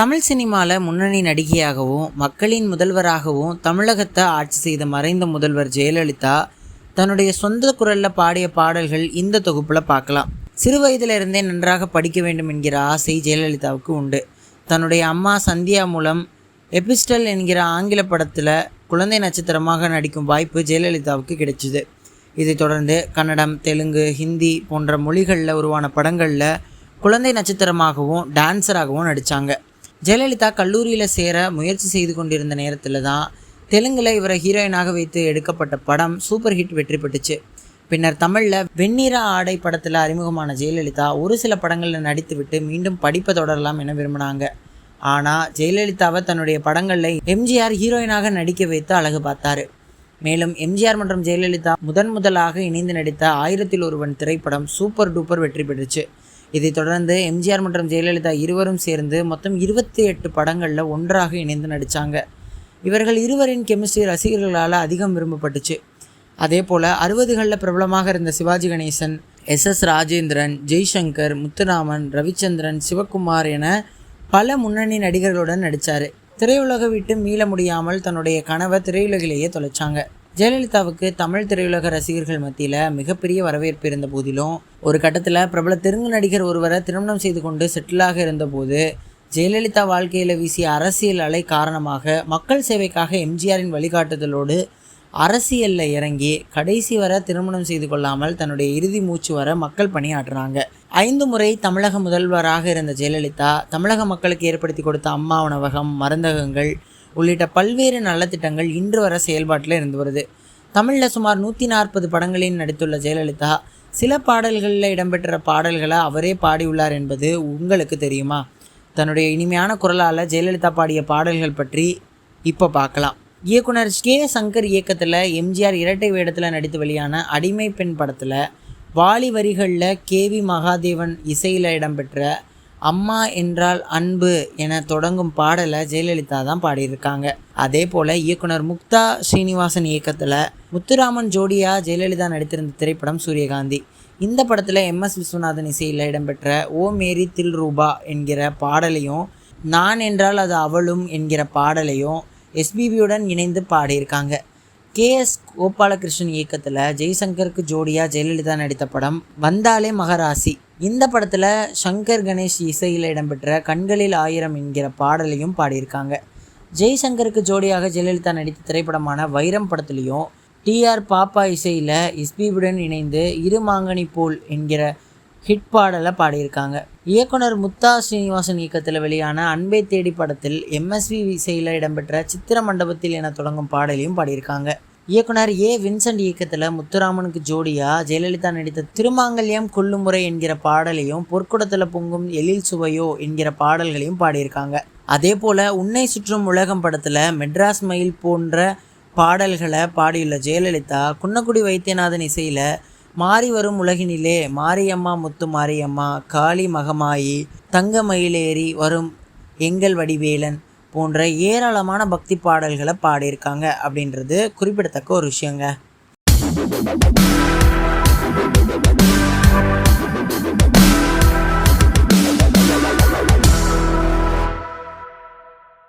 தமிழ் சினிமாவில் முன்னணி நடிகையாகவும் மக்களின் முதல்வராகவும் தமிழகத்தை ஆட்சி செய்த மறைந்த முதல்வர் ஜெயலலிதா தன்னுடைய சொந்த குரலில் பாடிய பாடல்கள் இந்த தொகுப்பில் பார்க்கலாம். சிறு வயதிலிருந்தே நன்றாக படிக்க வேண்டும் என்கிற ஆசை ஜெயலலிதாவுக்கு உண்டு. தன்னுடைய அம்மா சந்தியா மூலம் எபிஸ்டல் என்கிற ஆங்கில படத்தில் குழந்தை நட்சத்திரமாக நடிக்கும் வாய்ப்பு ஜெயலலிதாவுக்கு கிடைச்சிது. இதைத் தொடர்ந்து கன்னடம் தெலுங்கு ஹிந்தி போன்ற மொழிகளில் உருவான படங்களில் குழந்தை நட்சத்திரமாகவும் டான்ஸராகவும் நடித்தாங்க ஜெயலலிதா கல்லூரியில் சேர முயற்சி செய்து கொண்டிருந்த நேரத்தில் தான் தெலுங்கில் இவரை ஹீரோயினாக வைத்து எடுக்கப்பட்ட படம் சூப்பர் ஹிட் வெற்றி பெற்றுச்சு. பின்னர் தமிழில் வெண்ணிற ஆடை படத்தில் அறிமுகமான ஜெயலலிதா ஒரு சில படங்களில் நடித்துவிட்டு மீண்டும் படிப்பை தொடரலாம் என விரும்பினாங்க. ஆனால் ஜெயலலிதாவை தன்னுடைய படங்களில் எம்ஜிஆர் ஹீரோயினாக நடிக்க வைத்து அழகு பார்த்தாரு. மேலும் எம்ஜிஆர் மற்றும் ஜெயலலிதா முதன் முதலாக இணைந்து நடித்த ஆயிரத்தில் ஒருவன் திரைப்படம் சூப்பர் டூப்பர் வெற்றி பெற்றுச்சு. இதைத் தொடர்ந்து எம்ஜிஆர் மற்றும் ஜெயலலிதா இருவரும் சேர்ந்து மொத்தம் இருபத்தி எட்டு படங்களில் ஒன்றாக இணைந்து நடித்தாங்க இவர்கள் இருவரின் கெமிஸ்ட்ரி ரசிகர்களால் அதிகம் விரும்பப்பட்டுச்சு. அதே போல் அறுபதுகளில் பிரபலமாக இருந்த சிவாஜி கணேசன் எஸ் எஸ் ராஜேந்திரன் ஜெய்சங்கர் முத்துராமன் ரவிச்சந்திரன் சிவகுமார் என பல முன்னணி நடிகர்களுடன் நடித்தார் திரையுலக விட்டு மீள முடியாமல் தன்னுடைய கனவை திரையுலகிலேயே தொலைச்சாங்க. ஜெயலலிதாவுக்கு தமிழ் திரையுலக ரசிகர்கள் மத்தியில் மிகப்பெரிய வரவேற்பு இருந்த போதிலும் ஒரு கட்டத்தில் பிரபல தெலுங்கு நடிகர் ஒருவரை திருமணம் செய்து கொண்டு செட்டிலாக இருந்தபோது ஜெயலலிதா வாழ்க்கையில் வீசிய அரசியல் அலை காரணமாக மக்கள் சேவைக்காக எம்ஜிஆரின் வழிகாட்டுதலோடு அரசியலில் இறங்கி கடைசி வர திருமணம் செய்து கொள்ளாமல் தன்னுடைய இறுதி மூச்சு வர மக்கள் பணியாற்றுறாங்க. ஐந்து முறை தமிழக முதல்வராக இருந்த ஜெயலலிதா தமிழக மக்களுக்கு ஏற்படுத்தி கொடுத்த அம்மா உணவகம் மருந்தகங்கள் உள்ளிட்ட பல்வேறு நலத்திட்டங்கள் இன்று வர செயல்பாட்டில் இருந்து வருது. தமிழில் சுமார் நூற்றி நாற்பது படங்களில் நடித்துள்ள ஜெயலலிதா சில பாடல்களில் இடம்பெற்ற பாடல்களை அவரே பாடியுள்ளார் என்பது உங்களுக்கு தெரியுமா? தன்னுடைய இனிமையான குரலால் ஜெயலலிதா பாடிய பாடல்கள் பற்றி இப்போ பார்க்கலாம். இயக்குனர் கே சங்கர் இயக்கத்தில் எம்ஜிஆர் இரட்டை வேடத்தில் நடித்து வெளியான அடிமை பெண் படத்தில் வாலி வரிகளில் கேவி மகாதேவன் இசையில் இடம்பெற்ற அம்மா என்றால் அன்பு என தொடங்கும் பாடலை ஜெயலலிதா தான் பாடியிருக்காங்க. அதே போல் இயக்குனர் முக்தா ஸ்ரீனிவாசன் இயக்கத்தில் முத்துராமன் ஜோடியா ஜெயலலிதா நடித்திருந்த திரைப்படம் சூரியகாந்தி. இந்த படத்தில் எம்எஸ் விஸ்வநாதன் இசையில் இடம்பெற்ற ஓ மேரி தில் ரூபா என்கிற பாடலையும் நான் என்றால் அது அவளும் என்கிற பாடலையும் எஸ்பிபியுடன் இணைந்து பாடியிருக்காங்க. கே எஸ் கோபாலகிருஷ்ணன் இயக்கத்தில் ஜெய்சங்கருக்கு ஜோடியாக ஜெயலலிதா நடித்த படம் வந்தாலே மகராசி. இந்த படத்தில் சங்கர் கணேஷ் இசையில் இடம்பெற்ற கண்களில் ஆயிரம் என்கிற பாடலையும் பாடியிருக்காங்க. ஜெய்சங்கருக்கு ஜோடியாக ஜெயலலிதா நடித்த திரைப்படமான வைரம் படத்துலேயும் டிஆர் பாப்பா இசையில் எஸ்பிபியுடன் இணைந்து இரு மாங்கனி போல் என்கிற ஹிட் பாடலை பாடியிருக்காங்க. இயக்குனர் முத்தா ஸ்ரீனிவாசன் இயக்கத்தில் வெளியான அன்பை தேடி படத்தில் எம்எஸ்வி இசையில் இடம்பெற்ற சித்திர மண்டபத்தில் என தொடங்கும் பாடலையும் பாடியிருக்காங்க. இயக்குனர் ஏ வின்சென்ட் இயக்கத்தில் முத்துராமனுக்கு ஜோடியாக ஜெயலலிதா நடித்த திருமாங்கல்யம் கொல்லுமுறை என்கிற பாடலையும் பொற்குடத்தில் பொங்கும் எழில் சுவையோ என்கிற பாடல்களையும் பாடியிருக்காங்க. அதே போல் உன்னை சுற்றும் உலகம் படத்தில் மெட்ராஸ் மயில் போன்ற பாடல்களை பாடியுள்ள ஜெயலலிதா குன்னக்குடி வைத்தியநாதன் இசையில் மாறி வரும் உலகினிலே மாரியம்மா முத்து மாரியம்மா காளி மகமாயி தங்க மயிலேறி வரும் எங்கள் வடிவேலன் போன்ற ஏராளமான பக்தி பாடல்களை பாடியிருக்காங்க அப்படின்றது குறிப்பிடத்தக்க ஒரு விஷயங்க.